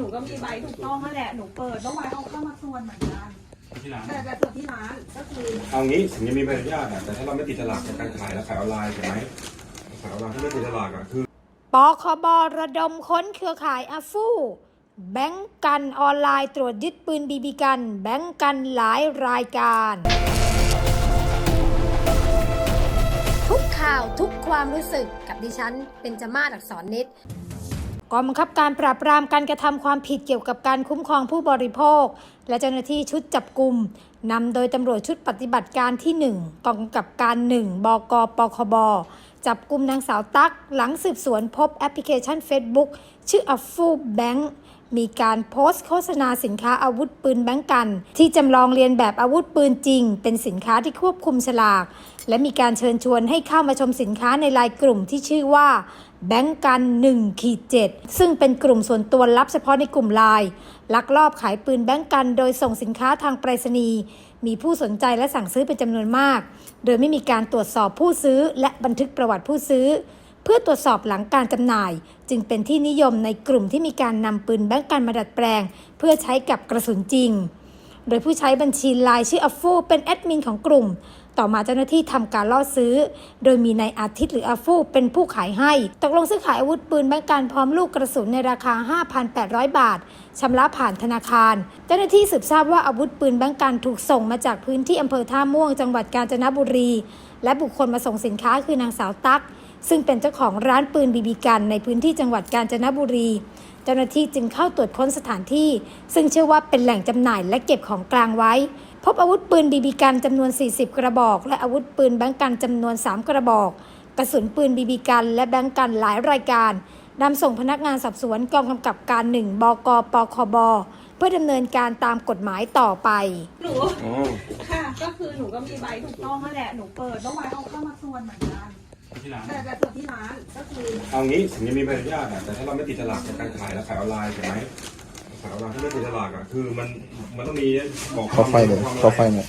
หนูก็มีใบถูกต้องนั่นแหละ หนูเปิดต้องไว้เอาเข้ามาส่วนเหมือนกัน ที่ร้านแต่แต่ส่วนที่ร้านก็คือเอางี้ถึงจะมีใบอนุญาตอะแต่ถ้าเราไม่ติดฉลากในการขายแล้วขายออนไลน์ถูกไหมขายออนไลน์ถ้าไม่ติดฉลากอะคือ ปคบระดมค้นเครือข่ายอาฟูแบงก์กันออนไลน์ตรวจยึดปืนบีบีกัน แบงก์กันหลายรายการ ทุกข่าวทุกความรู้สึกกับดิฉันเป็นจมาศอักษรนิด กองบังคับการปราบปรามการกระทำความผิดเกี่ยวกับการคุ้มครองผู้บริโภค และเจ้าหน้าที่ชุดจับกลุ่มนำโดยตำรวจชุดปฏิบัติการที่ 1 กองกำกับการ 1 บกปคบ จับกลุ่มนางสาวตั๊กหลังสืบสวนพบแอปพลิเคชัน Facebook ชื่อ a f u Bank มีการโพสต์โฆษณาสินค้าอาวุธปืนแบงกัน ที่จำลองเรียนแบบอาวุธปืนจริง เป็นสินค้าที่ควบคุมฉลาก และมีการเชิญชวนให้เข้ามาชมสินค้าในรายกลุ่มที่ชื่อว่าแบงก์กัน1ขีด7ซึ่งเป็นกลุ่มส่วนตัวลับเฉพาะในกลุ่มไลน์ลักลอบขายปืนแบงก์กัน โดยส่งสินค้าทางไปรษณีย์มีผู้สนใจและสั่งซื้อเป็นจำนวนมาก โดยไม่มีการตรวจสอบผู้ซื้อและบันทึกประวัติผู้ซื้อ เพื่อตรวจสอบหลังการจำหน่าย จึงเป็นที่นิยมในกลุ่มที่มีการนำปืนแบงก์กันมาดัดแปลง เพื่อใช้กับกระสุนจริง โดยผู้ใช้บัญชีไลน์ชื่ออัฟฟูเป็นแอดมินของกลุ่ม ต่อมาเจ้าหน้าที่ทำการล่อซื้อ โดยมีนายอาทิตย์หรืออาฟูเป็นผู้ขายให้ ตกลงซื้อขายอาวุธปืนแบงก์กันพร้อมลูกกระสุนในราคา 5,800 บาทชำระผ่านธนาคาร เจ้าหน้าที่สืบทราบว่าอาวุธปืนแบงก์กันถูกส่งมาจากพื้นที่อำเภอท่าม่วง จังหวัดกาญจนบุรี และบุคคลมาส่งสินค้าคือนางสาวตั๊ก ซึ่งเป็นเจ้าของร้านปืนบีบีกันในพื้นที่จังหวัดกาญจนบุรี เจ้าหน้าที่จึงเข้าตรวจค้นสถานที่ ซึ่งเชื่อว่าเป็นแหล่งจำหน่ายและเก็บของกลางไว้ พบอาวุธปืนบีบีกันจำนวน 40 กระบอก และอาวุธปืนแบงก์กันจำนวน 3 กระบอก กระสุนปืนบีบีกัน และแบงก์กันหลายรายการนำส่งพนักงานสอบสวนกองกำกับการ 1 บกปคบเพื่อดำเนินการตามกฎหมายต่อไป หนูอ๋อค่ะ ก็คือหนูก็มีใบถูกต้องนั่นแหละ หนูเปิดต้องไว้เอาเข้ามาส่วนเหมือนกัน ที่ร้านแต่แต่ส่วนที่ร้านก็คือเอางี้ถึงจะมีใบอนุญาตอะแต่ถ้าเราไม่ติดฉลากในการขายแล้วขายออนไลน์ถูกไหมขายออนไลน์ถ้าไม่ติดฉลากอะคือมันมันต้องมีบอกเข้าไฟเลยเข้าไฟหมด